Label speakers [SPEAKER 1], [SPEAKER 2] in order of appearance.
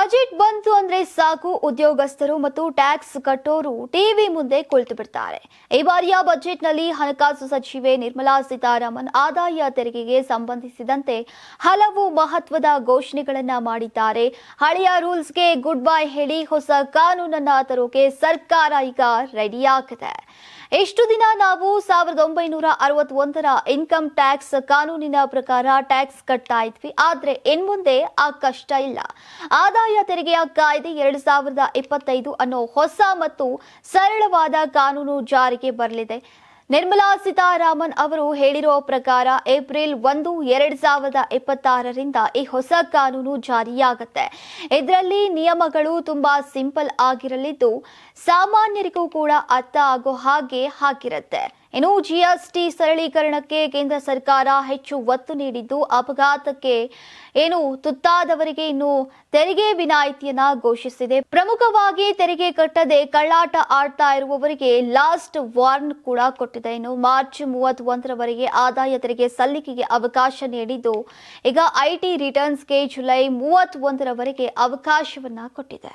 [SPEAKER 1] ಬಂದ್ರೆ ಸಾಕು ಉದ್ಯೋಗಸ್ಥರು ಮತ್ತು ಟ್ಯಾಕ್ಸ್ ಕಟ್ಟೋರು ಟಿವಿ ಮುಂದೆ ಕುಳಿತು ಬಿಡ್ತಾರೆ. ಈ ಬಾರಿಯ ಬಜೆಟ್ನಲ್ಲಿ ಹಣಕಾಸು ಸಚಿವೆ ನಿರ್ಮಲಾ ಸೀತಾರಾಮನ್ ಆದಾಯ ತೆರಿಗೆಗೆ ಸಂಬಂಧಿಸಿದಂತೆ ಹಲವು ಮಹತ್ವದ ಘೋಷಣೆಗಳನ್ನ ಮಾಡಿದ್ದಾರೆ. ಹಳೆಯ ರೂಲ್ಸ್ಗೆ ಗುಡ್ ಬೈ ಹೇಳಿ ಹೊಸ ಕಾನೂನನ್ನ ತರೋಕೆ ಸರ್ಕಾರ ಈಗ ರೆಡಿಯಾಗಿದೆ ಎಷ್ಟು ದಿನ ನಾವು ಸಾವಿರದ ಒಂಬೈನೂರ ಅರವತ್ತೊಂದರ ಇನ್ಕಮ್ ಟ್ಯಾಕ್ಸ್ ಕಾನೂನಿನ ಪ್ರಕಾರ ಟ್ಯಾಕ್ಸ್ ಕಟ್ತಾ ಇದ್ವಿ. ಆದ್ರೆ ಇನ್ಮುಂದೆ ಆ ಕಷ್ಟ ಇಲ್ಲ. ಆದಾಯ ತೆರಿಗೆಯ ಕಾಯ್ದೆ ಎರಡು ಸಾವಿರದ ಇಪ್ಪತ್ತೈದು ಅನ್ನೋ ಹೊಸ ಮತ್ತು ಸರಳವಾದ ಕಾನೂನು ಜಾರಿಗೆ ಬರಲಿದೆ. ನಿರ್ಮಲಾ ಸೀತಾರಾಮನ್ ಅವರು ಹೇಳಿರೋ ಪ್ರಕಾರ ಏಪ್ರಿಲ್ ಒಂದು, ಎರಡ್ ಸಾವಿರದ ಇಪ್ಪತ್ತಾರರಿಂದ ಈ ಹೊಸ ಕಾನೂನು ಜಾರಿಯಾಗುತ್ತೆ. ಇದರಲ್ಲಿ ನಿಯಮಗಳು ತುಂಬಾ ಸಿಂಪಲ್ ಆಗಿರಲಿದ್ದು, ಸಾಮಾನ್ಯರಿಗೂ ಕೂಡ ಅರ್ಥ ಆಗೋ ಹಾಗೆ ಹಾಕಿರುತ್ತೆ ಇನ್ನು ಜಿಎಸ್ಟಿ ಸರಳೀಕರಣಕ್ಕೆ ಕೇಂದ್ರ ಸರ್ಕಾರ ಹೆಚ್ಚು ಒತ್ತು ನೀಡಿದ್ದು, ಅಪಘಾತಕ್ಕೆ ಏನು ತುತ್ತಾದವರಿಗೆ ಇನ್ನು ತೆರಿಗೆ ವಿನಾಯಿತಿಯನ್ನ ಘೋಷಿಸಿದೆ. ಪ್ರಮುಖವಾಗಿ ತೆರಿಗೆ ಕಟ್ಟದೆ ಕಳ್ಳಾಟ ಆಡ್ತಾ ಇರುವವರಿಗೆ ಲಾಸ್ಟ್ ವಾರ್ನ್ ಕೂಡ ಕೊಟ್ಟಿದೆ. ಇನ್ನು ಮಾರ್ಚ್ ಮೂವತ್ತೊಂದರವರೆಗೆ ಆದಾಯ ತೆರಿಗೆ ಸಲ್ಲಿಕೆಗೆ ಅವಕಾಶ ನೀಡಿದ್ದು, ಈಗ ಐಟಿ ರಿಟರ್ನ್ಸ್ಗೆ ಜುಲೈ ಮೂವತ್ತೊಂದರವರೆಗೆ ಅವಕಾಶವನ್ನ ಕೊಟ್ಟಿದೆ.